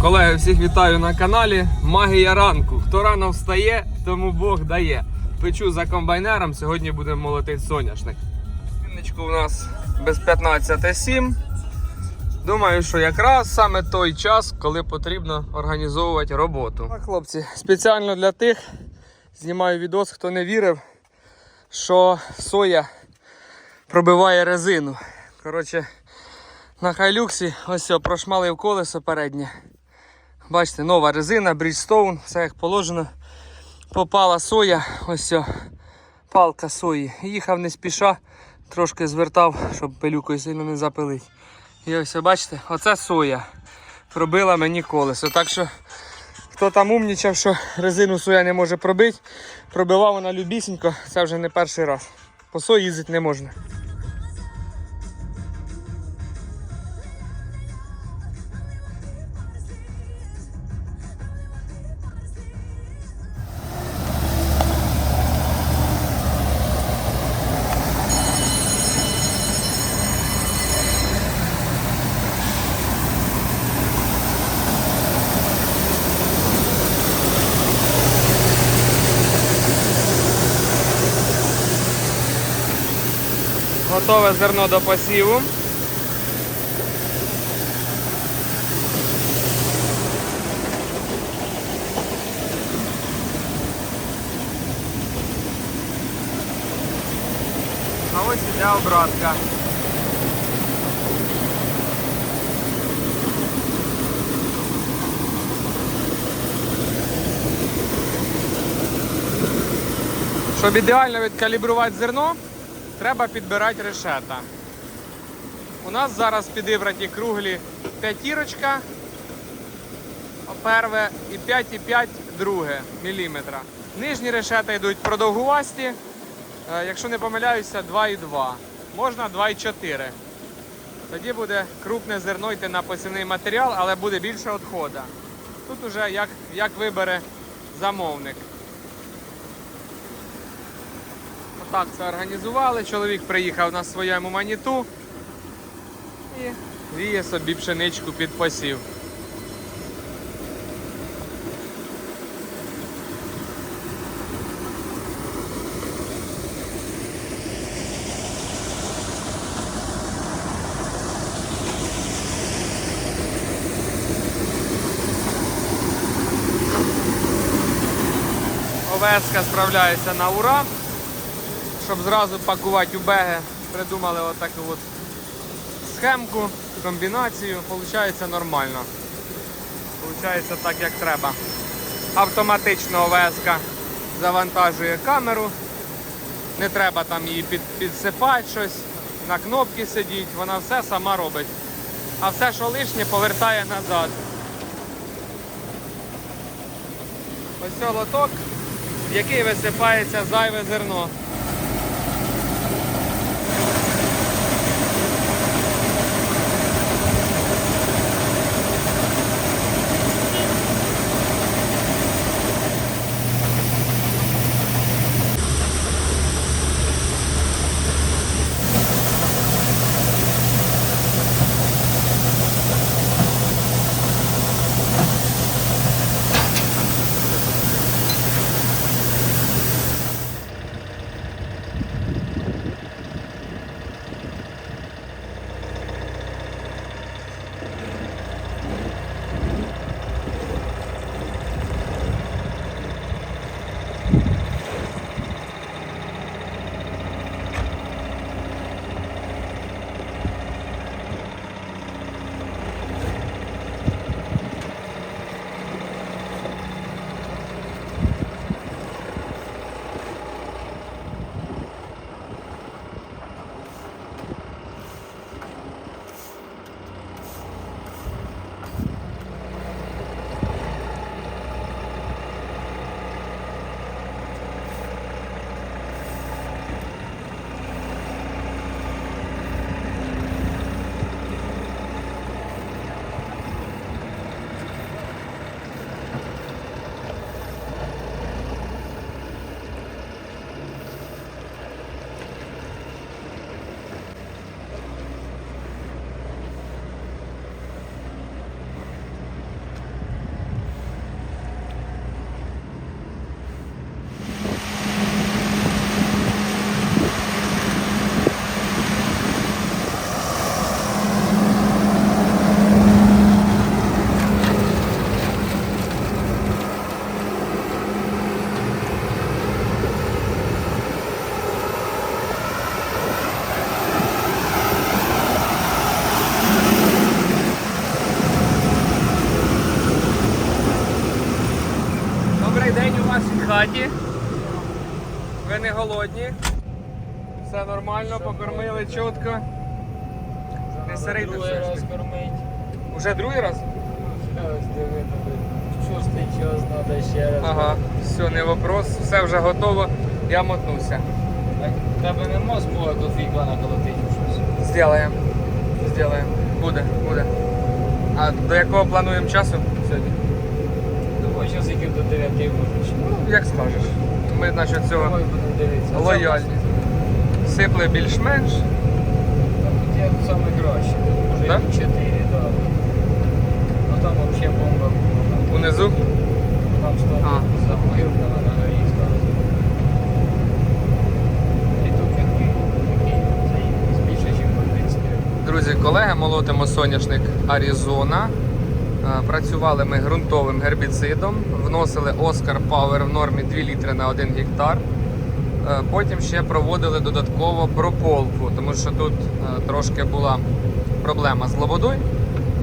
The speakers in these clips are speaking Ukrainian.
Колеги, всіх вітаю на каналі Магія ранку. Хто рано встає, тому Бог дає. Печу за комбайнером, сьогодні будемо молотити соняшник. Вінничку у нас без 15.7. Думаю, що якраз саме той час, коли потрібно організовувати роботу. Так, хлопці, спеціально для тих знімаю відос, хто не вірив, що соя пробиває резину. Коротше, на хайлюксі ось прошмалив колесо переднє. Бачите, нова резина, Bridgestone, все як положено. Попала соя, ось все, палка сої. Їхав не спіша, трошки звертав, щоб пилюкою сильно не запилить. І ось бачите, оце соя. Пробила мені колесо. Так що, хто там умнічав, що резину соя не може пробити, пробивав вона любісінько, це вже не перший раз. По сої їздити не можна. Готове зерно до посіву. А ось іде обратка. Щоб ідеально відкалібрувати зерно, треба підбирати решета. У нас зараз підібрані круглі п'ятірочка перве і 5,5 друге міліметра. Нижні решета йдуть продовгувасті, е, якщо не помиляюся, 2,2. Можна 2,4. Тоді буде крупне зерно йти на посівний матеріал, але буде більше відходу. Тут уже як, як вибере замовник. Отак це організували. Чоловік приїхав на своєму маніту і віє собі пшеничку під посів. ОВС справляється на ура щоб зразу пакувати у беги, придумали отаку от схемку, комбінацію, Получається нормально. Получається так, як треба. Автоматично ОВС завантажує камеру. Не треба там її під, підсипати щось, на кнопки сидіть, вона все сама робить. А все, що лишнє, повертає назад. Ось лоток, в який висипається зайве зерно. Другий день у вашій хаті. Ви не голодні. Все нормально, покормили чітко. Не сирийте все ж раз таки. кормить. Уже другий раз? Ось диви, Шостий час треба ще раз. Ага, все, не вопрос, все вже готово. Я мотнуся. Так, Тебе нема змоги до фігла наколотити щось. Сделаем. Сделаем. Буде, буде. А до якого плануємо часу сьогодні? Що скільки до 9 можеш. Ну, як скажеш. Ми насчет цього лояльні. Сипли більш-менш. Там є саме краще. Може Так? 4, так. Ну там взагалі бомба була. Унизу. Там що А. загорілка на горі. І тут такий, такий, більше, ніж в принципі. Друзі, колеги, молотимо соняшник Аризона. Е, Працювали ми ґрунтовим гербіцидом, вносили Oscar Power в нормі 2 літри на 1 гектар. Е, Потім ще проводили додатково прополку, тому що тут е, трошки була проблема з лободою.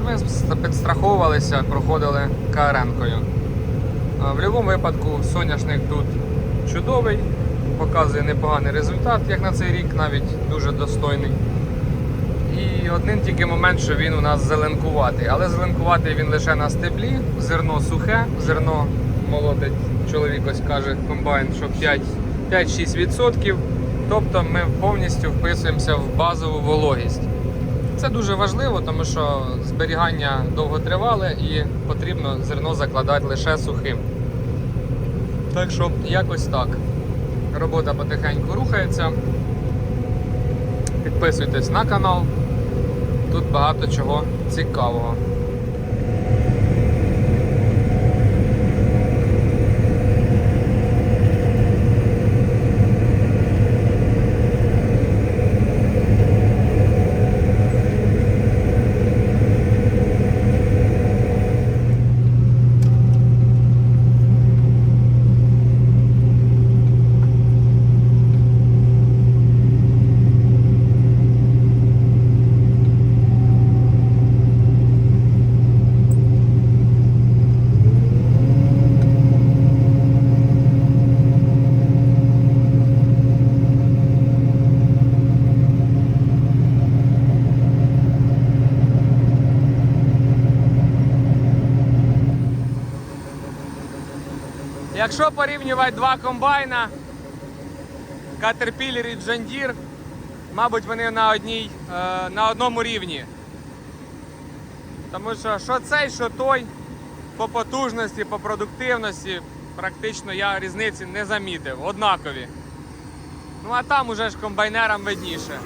Ми підстраховувалися, проходили КРН-кою. Е, В будь-якому випадку соняшник тут чудовий, показує непоганий результат, як на цей рік, навіть дуже достойний. І один тільки момент, що він у нас зеленкуватий. Але зеленкуватий він лише на стеблі, зерно сухе, зерно молотить, чоловік ось каже, комбайн, що 5 5-6%. Тобто ми повністю вписуємося в базову вологість. Це дуже важливо, тому що зберігання довготривале і потрібно зерно закладати лише сухим. Так що якось так. Робота потихеньку рухається. Підписуйтесь на канал. Тут багато чого цікавого. Якщо порівнювати два комбайна, Caterpillar і Deere, мабуть, вони на, одній, е, на одному рівні. Тому що що цей, що той, по потужності, по продуктивності, практично я різниці не замітив, однакові. Ну а там уже ж комбайнерам видніше.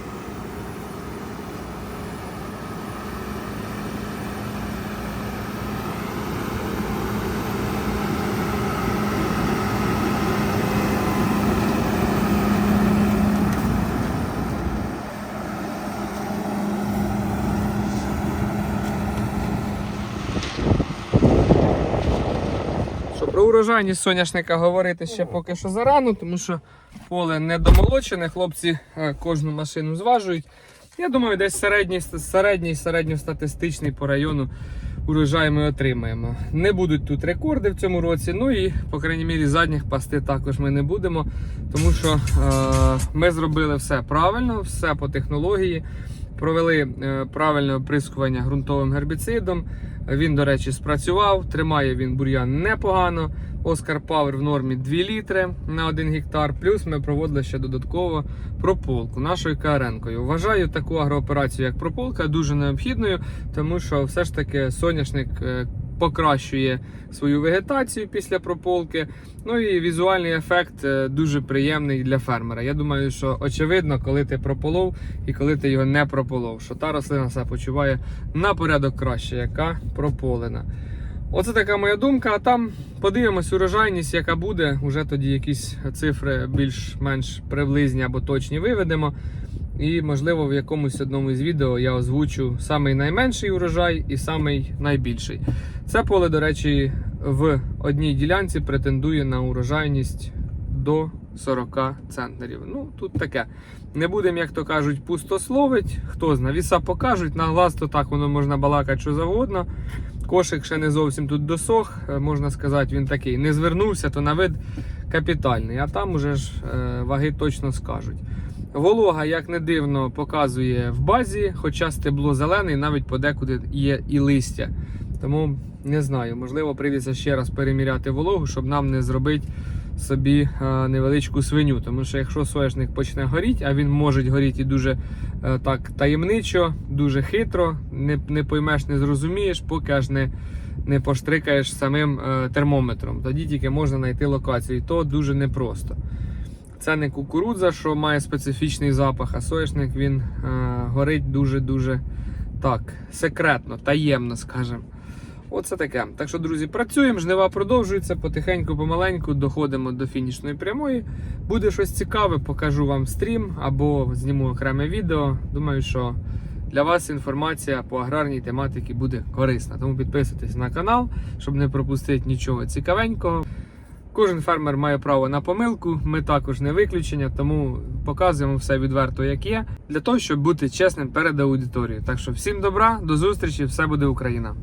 Урожайність соняшника говорити ще поки що зарано, тому що поле не домолочене, хлопці е, кожну машину зважують. Я думаю, десь середній, середній, середньостатистичний по району урожай ми отримаємо. Не будуть тут рекорди в цьому році, ну і, по крайній мірі, задніх пасти також ми не будемо, тому що е, ми зробили все правильно, все по технології. Провели е, правильне оприскування ґрунтовим гербіцидом. Він, до речі, спрацював. Тримає він бур'ян непогано. Оскар Павер в нормі 2 літри на 1 гектар. Плюс ми проводили ще додатково прополку нашою каренкою. Вважаю таку агрооперацію, як прополка, дуже необхідною, тому що все ж таки соняшник е, покращує свою вегетацію після прополки. Ну і візуальний ефект е, дуже приємний для фермера. Я думаю, що очевидно, коли ти прополов і коли ти його не прополов, що та рослина себе почуває на порядок краще, яка прополена. Оце така моя думка. А там подивимось урожайність, яка буде. Уже тоді якісь цифри більш-менш приблизні або точні виведемо. І, можливо, в якомусь одному з відео я озвучу самий найменший урожай і самий найбільший. Це поле, до речі, в одній ділянці претендує на урожайність до 40 центнерів. Ну, тут таке. Не будемо, як то кажуть, пустословить. Хто зна, віса покажуть, на глаз то так воно можна балакати що завгодно. Кошик ще не зовсім тут досох, е, можна сказати, він такий не звернувся, то на вид капітальний, а там уже ж е, ваги точно скажуть. Волога, як не дивно, показує в базі, хоча стебло зелене, і навіть подекуди є і листя. Тому не знаю, можливо, прийдеться ще раз переміряти вологу, щоб нам не зробити собі е, невеличку свиню. Тому що якщо соняшник почне горіти, а він може горіти і дуже е, так таємничо, дуже хитро, не, не поймеш, не зрозумієш, поки аж не, не поштрикаєш самим е, термометром. Тоді тільки можна знайти локацію. І то дуже непросто. Це не кукурудза, що має специфічний запах, а соняшник він е, горить дуже-дуже так, секретно, таємно, скажімо. Оце таке. Так що, друзі, працюємо, жнива продовжується, потихеньку, помаленьку доходимо до фінішної прямої. Буде щось цікаве, покажу вам стрім або зніму окреме відео. Думаю, що для вас інформація по аграрній тематиці буде корисна. Тому підписуйтесь на канал, щоб не пропустити нічого цікавенького. Кожен фермер має право на помилку, ми також не виключення, тому показуємо все відверто, як є, для того, щоб бути чесним перед аудиторією. Так що всім добра, до зустрічі, все буде Україна!